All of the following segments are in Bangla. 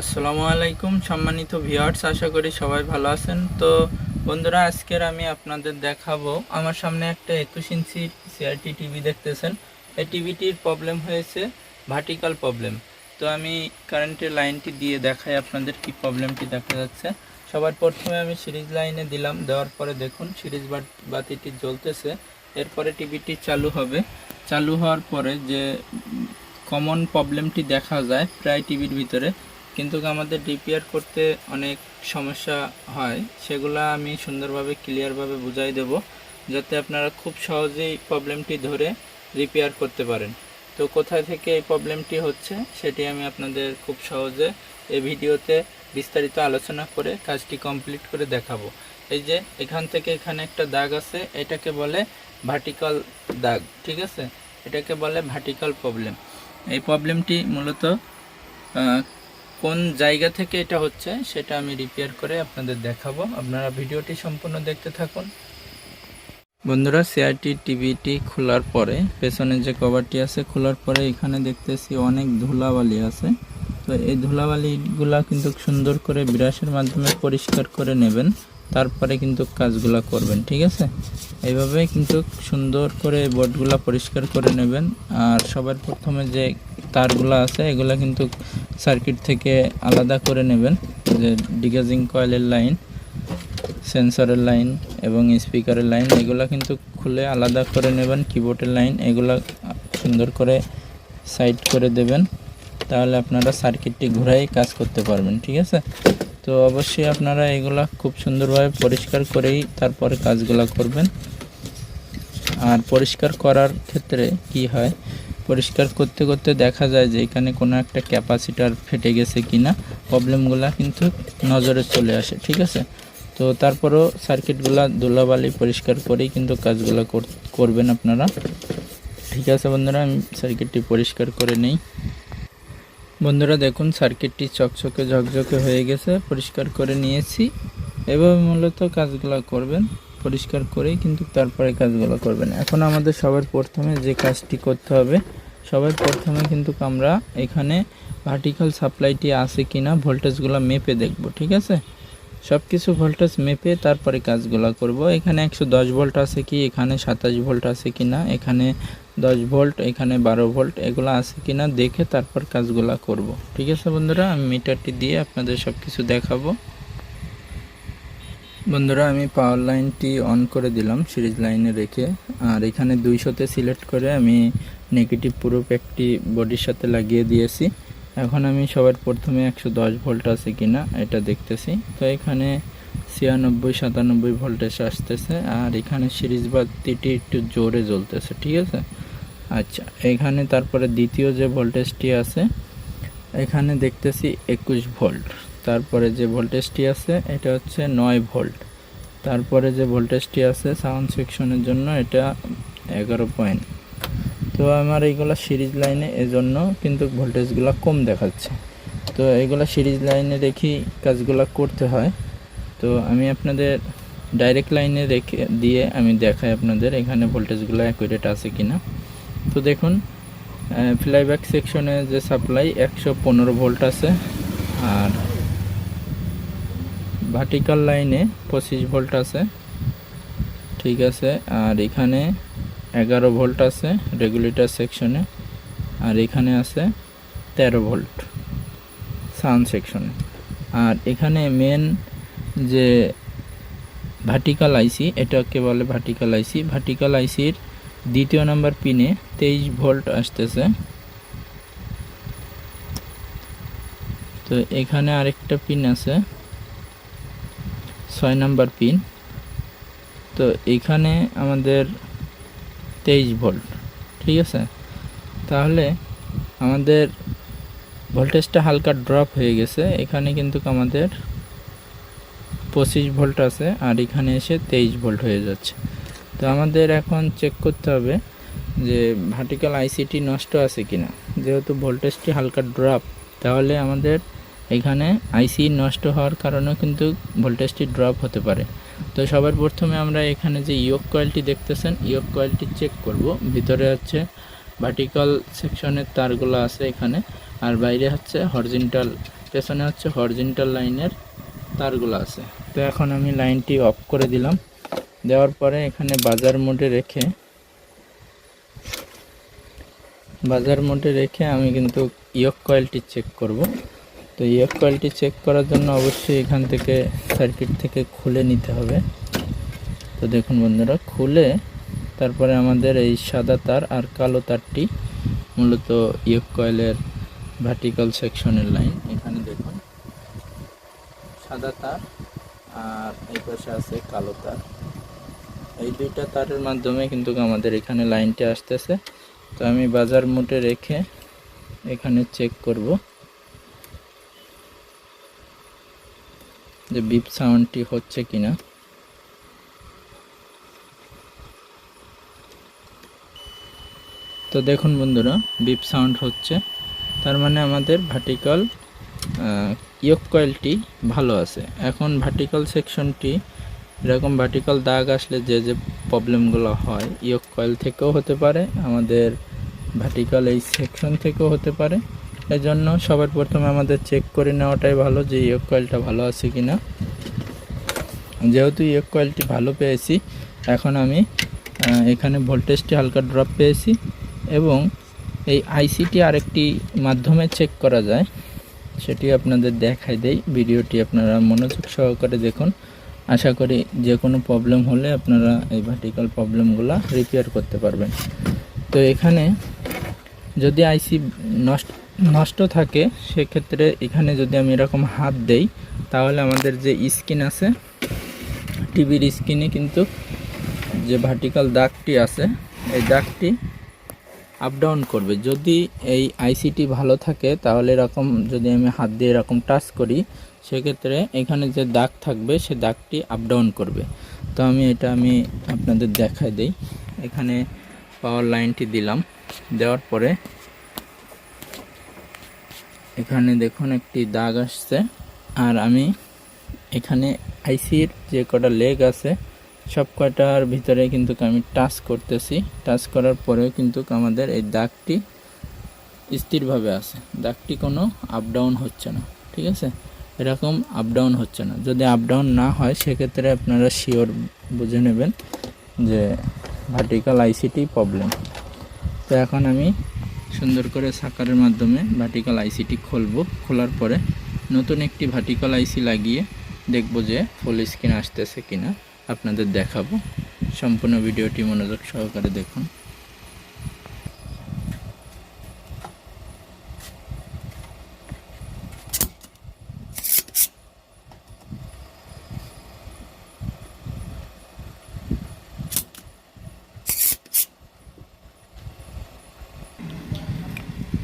আসসালামু আলাইকুম, সম্মানিত ভিউয়ার্স আশা করি সবাই ভালো আছেন। তো বন্ধুরা, আজকের আমি আপনাদের দেখাবো, আমার সামনে একটা একুশ ইঞ্চি সিআরটি টিভি দেখতেছেন। এই টিভিটির প্রবলেম হয়েছে ভার্টিক্যাল প্রবলেম তো আমি কারেন্টের লাইনটি দিয়ে দেখাই আপনাদের কি প্রবলেমটি দেখা যাচ্ছে। সবার প্রথমে আমি সিরিজ লাইনে দিলাম, দেওয়ার পরে দেখুন সিরিজ বাতিটি জ্বলতেছে। এরপরে টিভিটি চালু হবে। চালু হওয়ার পরে যে কমন প্রবলেমটি দেখা যায়, প্রায় টিভির ভিতরে কিন্তু আমাদের রিপেয়ার করতে অনেক সমস্যা হয়, সেগুলো আমি সুন্দরভাবে ক্লিয়ারভাবে বুঝাই দেব, যাতে আপনারা খুব সহজেই প্রবলেমটি ধরে রিপেয়ার করতে পারেন। তো কোথায় থেকে এই প্রবলেমটি হচ্ছে, সেটি আমি আপনাদের খুব সহজে এই ভিডিওতে বিস্তারিত আলোচনা করে কাজটি কমপ্লিট করে দেখাবো। এই যে, এখান থেকে এখানে একটা দাগ আছে, এটাকে বলে ভার্টিক্যাল দাগ, ঠিক আছে? এটাকে বলে ভার্টিক্যাল প্রবলেম এই প্রবলেমটি মূলত কোন জায়গা থেকে এটা হচ্ছে সেটা আমি রিপেয়ার করে আপনাদের দেখাবো। আপনারা ভিডিওটি সম্পূর্ণ দেখতে থাকুন। বন্ধুরা সিআরটি টিভিটি খোলার পরে, পেছনে যে কভারটি আছে, খোলার পরে এখানে দেখতেছি অনেক ধুলাবালি আছে। তো এই ধুলাবালিগুলা কিন্তু সুন্দর করে ব্রাশের মাধ্যমে পরিষ্কার করে নেবেন, তারপরে কিন্তু কাজগুলা করবেন, ঠিক আছে? এইভাবে কিন্তু সুন্দর করে বোর্ডগুলা পরিষ্কার করে নেবেন। আর সবার প্রথমে যে তারগুলা আছে, এগুলা কিন্তু সার্কিট থেকে আলাদা করে নেবেন। যে ডিগাজিং কয়েলের লাইন সেন্সরের লাইন এবং স্পিকারের লাইন এগুলো কিন্তু খুলে আলাদা করে নেবেন। কিবোর্ডের লাইন এগুলা সুন্দর করে সাইড করে দেবেন। তাহলে আপনারা সার্কিটটি ঘুরাই কাজ করতে পারবেন, ঠিক আছে? তো অবশ্যই আপনারা এগুলা খুব সুন্দরভাবে পরিষ্কার করেই তারপরে কাজগুলো করবেন। আর পরিষ্কার করার ক্ষেত্রে কি হয় পরিষ্কার করতে করতে দেখা যায় যে এখানে কোনো একটা ক্যাপাসিটার ফেটে গেছে কিনা, প্রবলেমগুলো কিন্তু নজরে চলে আসে, ঠিক আছে? তো তারপরেও সার্কিটগুলো ধুলাবালি পরিষ্কার করেই কিন্তু কাজগুলো করবেন আপনারা। ঠিক আছে বন্ধুরা, আমি সার্কিটটি পরিষ্কার করে নেই। বন্ধুরা দেখুন, সার্কিটটি চকচকে ঝকঝকে হয়ে গেছে, পরিষ্কার করে নিয়েছি। এভাবে মূলত কাজগুলো করবেন, পরিষ্কার করেই কিন্তু তারপরে কাজগুলো করবেন। এখন আমাদের সবার প্রথমে যে কাজটি করতে হবে সবার প্রথমে কিন্তু আমরা এখানে ভার্টিক্যাল সাপ্লাইটি আছে কিনা ভোল্টেজগুলো মেপে দেখব, ঠিক আছে? সব কিছু ভোল্টেজ মেপে তারপরে কাজগুলো করব। এখানে একশো দশ ভোল্ট আছে কি, এখানে সাতাশ ভোল্ট আছে কি না এখানে দশ ভোল্ট এখানে বারো ভোল্ট এগুলো আছে কি না দেখে তারপর কাজগুলো করব, ঠিক আছে বন্ধুরা? আমি মিটারটি দিয়ে আপনাদের সব কিছু দেখাবো। বন্ধুরা, আমি পাওয়ার লাইনটি অন করে দিলাম, সিরিজ লাইনে রেখে। আর এখানে দুইশোতে সিলেক্ট করে আমি নেগেটিভ প্রুফ একটি বডির সাথে লাগিয়ে দিয়েছি। এখন আমি সবার প্রথমে একশো দশ ভোল্ট আছে কি না এটা দেখতেছি। তো এখানে ছিয়ানব্বই, সাতানব্বই ভোল্টেজ আসতেছে আর এখানে সিরিজ বাতিটি একটু জোরে জ্বলতেছে, ঠিক আছে? আচ্ছা এখানে তারপরে দ্বিতীয় যে ভোল্টেজটি আছে, এখানে দেখতেছি একুশ ভোল্ট তারপরে যে ভোল্টেজটি আছে, এটা হচ্ছে নয় ভোল্ট তারপরে যে ভোল্টেজটি আছে সাউন্ড সেকশনের জন্য এটা এগারো পয়েন্ট তো আমার এইগুলো সিরিজ লাইনে এজন্য কিন্তু ভোল্টেজগুলো কম দেখাচ্ছে। তো এইগুলো সিরিজ লাইনে রেখেই কাজগুলো করতে হয়। তো আমি আপনাদের ডাইরেক্ট লাইনে রেখে দিয়ে আমি দেখাই আপনাদের এখানে ভোল্টেজগুলো অ্যাকুরেট আছে কি না তো দেখুন ফ্লাইব্যাক সেকশনে যে সাপ্লাই একশো পনেরো ভোল্ট আছে আর ভার্টিক্যাল লাইনে পঁচিশ ভোল্ট আছে। ঠিক আছে, আর এখানে এগারো ভোল্ট আছে রেগুলেটর সেকশনে, আর এখানে আছে তেরো ভোল্ট সাউন্ড সেকশনে। আর এখানে মেন যে ভার্টিক্যাল আইসি এটাকে বলে ভার্টিক্যাল আইসি ভার্টিক্যাল আইসির দ্বিতীয় নাম্বার পিনে তেইশ ভোল্ট আসতেছে। তো এখানে আরেকটা পিন আছে, ছয় নাম্বার পিন তো এখানে আমাদের তেইশ ভোল্ট, ঠিক আছে? তাহলে আমাদের ভোল্টেজটা হালকা ড্রপ হয়ে গেছে। এখানে কিন্তু আমাদের পঁচিশ ভোল্ট আছে, আর এখানে এসে তেইশ ভোল্ট হয়ে যাচ্ছে। তো আমাদের এখন চেক করতে হবে যে ভার্টিক্যাল আইসিটি নষ্ট আছে কিনা। যেহেতু ভোল্টেজটি হালকা ড্রপ তাহলে আমাদের এখানে আইসি নষ্ট হওয়ার কারণেও কিন্তু ভোল্টেজটি ড্রপ হতে পারে। তো সবার প্রথমে আমরা এখানে যে ইয়ক কয়েলটি দেখতেছেন ইয়ক কয়েলটি চেক করব। ভিতরে হচ্ছে ভার্টিক্যাল সেকশনের তারগুলো আছে এখানে, আর বাইরে হচ্ছে হরিজেন্টাল পেছনে হচ্ছে হরজেন্টাল লাইনের তারগুলো আছে। তো এখন আমি লাইনটি অফ করে দিলাম। দেওয়ার পরে এখানে বাজার মোডে রেখে, বাজার মোডে রেখে আমি কিন্তু ইয়ক কয়েলটি চেক করব। তো ইয়ক কয়েলটি চেক করার জন্য অবশ্যই এখান থেকে সার্কিট থেকে খুলে নিতে হবে। তো দেখুন বন্ধুরা, খুলে তারপরে আমাদের এই সাদা তার আর কালো তারটি মূলত ইয়ক কয়েলের ভার্টিক্যাল সেকশনের লাইন এখানে দেখুন, সাদা তার আর এই পাশে আছে কালো তার। এই দুইটা তারের মাধ্যমে কিন্তু আমাদের এখানে লাইনটি আসতেছে। তো আমি বাজার মোটে রেখে এখানে চেক করব। যে বিপ সাউন্ডটি হচ্ছে কিনা। তো দেখুন বন্ধুরা বিপ সাউন্ড হচ্ছে। তার মানে আমাদের ভার্টিক্যাল ইয়ক কয়েলটি ভালো আছে। এখন ভার্টিক্যাল সেকশনটি এরকম ভার্টিক্যাল দাগ আসলে যে যে প্রবলেমগুলো হয় ইয়ক কয়েল থেকেও হতে পারে, আমাদের ভার্টিক্যাল এই সেকশন থেকেও হতে পারে। এই জন্য সবার প্রথমে আমাদের চেক করে নেওয়াটাই ভালো যে ইয়ক কয়েলটা ভালো আছে কি না যেহেতু ইয়ক কয়েলটি ভালো পেয়েছি, এখন আমি এখানে ভোল্টেজটি হালকা ড্রপ পেয়েছি এবং এই আইসিটি আরেকটি মাধ্যমে চেক করা যায়, সেটি আপনাদের দেখাই দেই। ভিডিওটি আপনারা মনোযোগ সহকারে দেখুন। আশা করি যে কোনো প্রবলেম হলে আপনারা এই ভার্টিক্যাল প্রবলেমগুলো রিপেয়ার করতে পারবেন। তো এখানে যদি আইসি নষ্ট নষ্ট থাকে, সেক্ষেত্রে এখানে যদি আমি এরকম হাত দেই, তাহলে আমাদের যে স্কিন আছে টিভির স্ক্রিনে কিন্তু যে ভার্টিক্যাল দাগটি আছে, এই দাগটি আপ ডাউন করবে। যদি এই আইসিটি ভালো থাকে, তাহলে এরকম যদি আমি হাত দিয়ে এরকম টাচ করি, সেক্ষেত্রে এখানে যে দাগ থাকবে, সে দাগটি আপ ডাউন করবে। তো আমি এটা আমি আপনাদের দেখাই দেই। এখানে পাওয়ার লাইনটি দিলাম। দেওয়ার পরে এখানে দেখুন একটি দাগ আসছে। আর আমি এখানে আইসির যে কটা লেগ আছে, সব কটার ভিতরে কিন্তু আমি টাচ করতেছি। টাচ করার পরেও কিন্তু আমাদের এই দাগটি স্থিরভাবে আছে। দাগটি কোনো আপ ডাউন হচ্ছে না, ঠিক আছে? এরকম আপ ডাউন হচ্ছে না। যদি আপ ডাউন না হয়, সেক্ষেত্রে আপনারা শিওর বুঝে নেবেন যে ভার্টিক্যাল আইসিটি প্রবলেম তো এখন আমি সুন্দর করে সাকারের মাধ্যমে ভার্টিক্যাল আইসিটি খুলব। খোলার পরে নতুন একটি ভার্টিক্যাল আইসি লাগিয়ে দেখব যে ফুল স্ক্রিন আসতেছে কিনা। আপনাদের দেখাবো। সম্পূর্ণ ভিডিওটি মনোযোগ সহকারে দেখুন।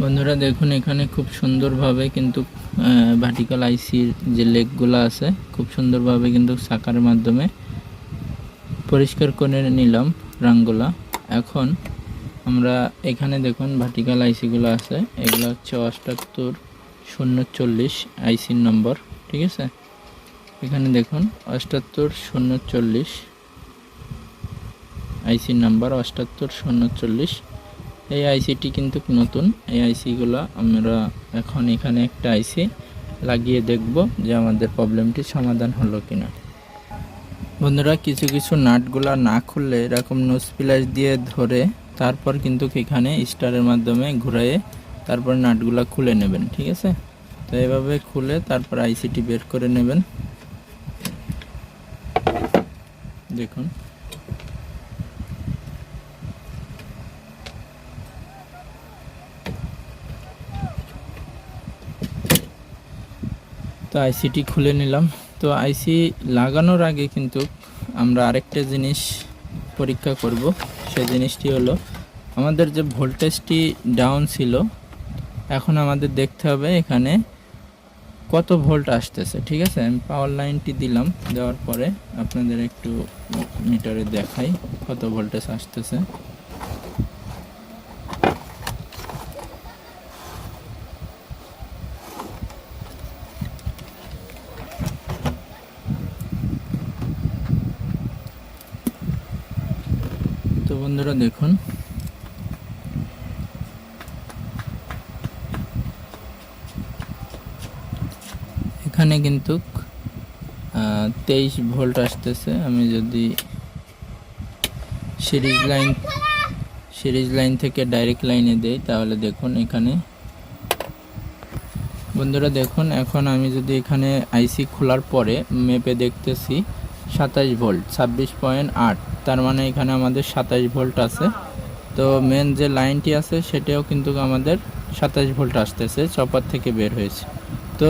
বন্ধুরা, দেখুন, এখানে খুব সুন্দরভাবে কিন্তু ভার্টিক্যাল আইসির যে লেগগুলো আছে, খুব সুন্দরভাবে কিন্তু সাকার মাধ্যমে পরিষ্কার করে নিলাম রাংগুলা এখন আমরা এখানে দেখুন ভার্টিক্যাল আইসিগুলো আছে, এগুলো হচ্ছে অষ্টাত্তর শূন্য চল্লিশ আইসির নম্বর ঠিক আছে? এখানে দেখুন অষ্টাত্তর শূন্য চল্লিশ আইসির নাম্বার অষ্টাত্তর শূন্য চল্লিশ এই আইসিটি কিন্তু নতুন। এই আইসিগুলো আমরা এখন এখানে একটা আইসি লাগিয়ে দেখব যে আমাদের প্রবলেমটি সমাধান হলো কিনা। বন্ধুরা, কিছু কিছু নাটগুলা না খুললে এরকম নোজ প্লাস দিয়ে ধরে তারপর কিন্তু এখানে স্টারের মাধ্যমে ঘুরাইয়ে তারপর নাটগুলা খুলে নেবেন, ঠিক আছে? তো এভাবে খুলে তারপর আইসিটি বের করে নেবেন। দেখুন। তো আইসিটি খুলে নিলাম। তো আইসি লাগানোর আগে কিন্তু আমরা আরেকটা জিনিস পরীক্ষা করব। সেই জিনিসটি হলো, আমাদের যে ভোল্টেজটি ডাউন ছিল, এখন আমাদের দেখতে হবে এখানে কত ভোল্ট আসতেছে, ঠিক আছে? আমি পাওয়ার লাইনটি দিলাম, দেওয়ার পরে আপনাদের একটু মিটারে দেখাই কত ভোল্টেজ আসতেছে। তো বন্ধুরা দেখুন। এখানে কিন্তু তেইশ ভোল্ট আসতেছে। আমি যদি সিরিজ লাইন সিরিজ লাইন থেকে ডাইরেক্ট লাইনে দেই, তাহলে দেখুন এখানে। বন্ধুরা দেখুন, এখন আমি যদি এখানে আইসি খোলার পরে মেপে দেখতেছি সাতাশ ভোল্ট, ছাব্বিশ পয়েন্ট আট। তার মানে এখানে আমাদের সাতাশ ভোল্ট আছে। তো মেন যে লাইনটি আছে, সেটাও কিন্তু আমাদের সাতাশ ভোল্ট আসতেছে, চপার থেকে বের হয়েছে। তো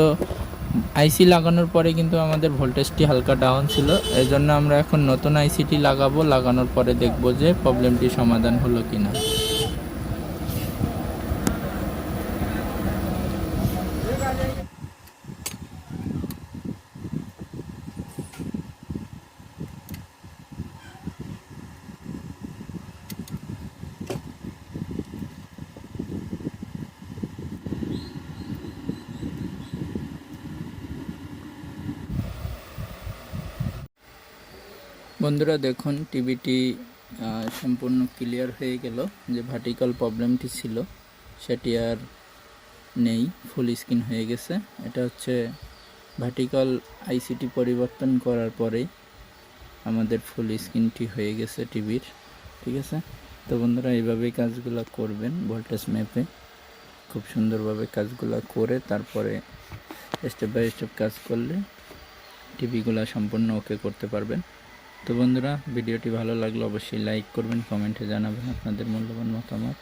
আইসি লাগানোর পরে কিন্তু আমাদের ভোল্টেজটি হালকা ডাউন ছিল। এই জন্য আমরা এখন নতুন আইসিটি লাগাবো, লাগানোর পরে দেখব যে প্রবলেমটি সমাধান হলো কিনা। বন্ধুরা, দেখুন, টিভিটি সম্পূর্ণ ক্লিয়ার হয়ে গেল যে ভার্টিক্যাল প্রবলেমটি ছিল। সেটি আর নেই ফুল স্ক্রিন হয়ে গেছে। এটা হচ্ছে ভার্টিক্যাল আইসিটি পরিবর্তন করার পরেই আমাদের ফুল স্ক্রিনটি হয়ে গেছে টিভির, ঠিক আছে? তো বন্ধুরা, এইভাবেই কাজগুলো করবেন ভোল্টেজ ম্যাপে খুব সুন্দরভাবে কাজগুলো করে তারপরে স্টেপ বাই স্টেপ কাজ করলে টিভিগুলো সম্পূর্ণ ওকে করতে পারবেন। তো বন্ধুরা ভিডিওটি ভালো লাগলে অবশ্যই লাইক করবেন কমেন্টে জানাবেন আপনাদের মূল্যবান মতামত।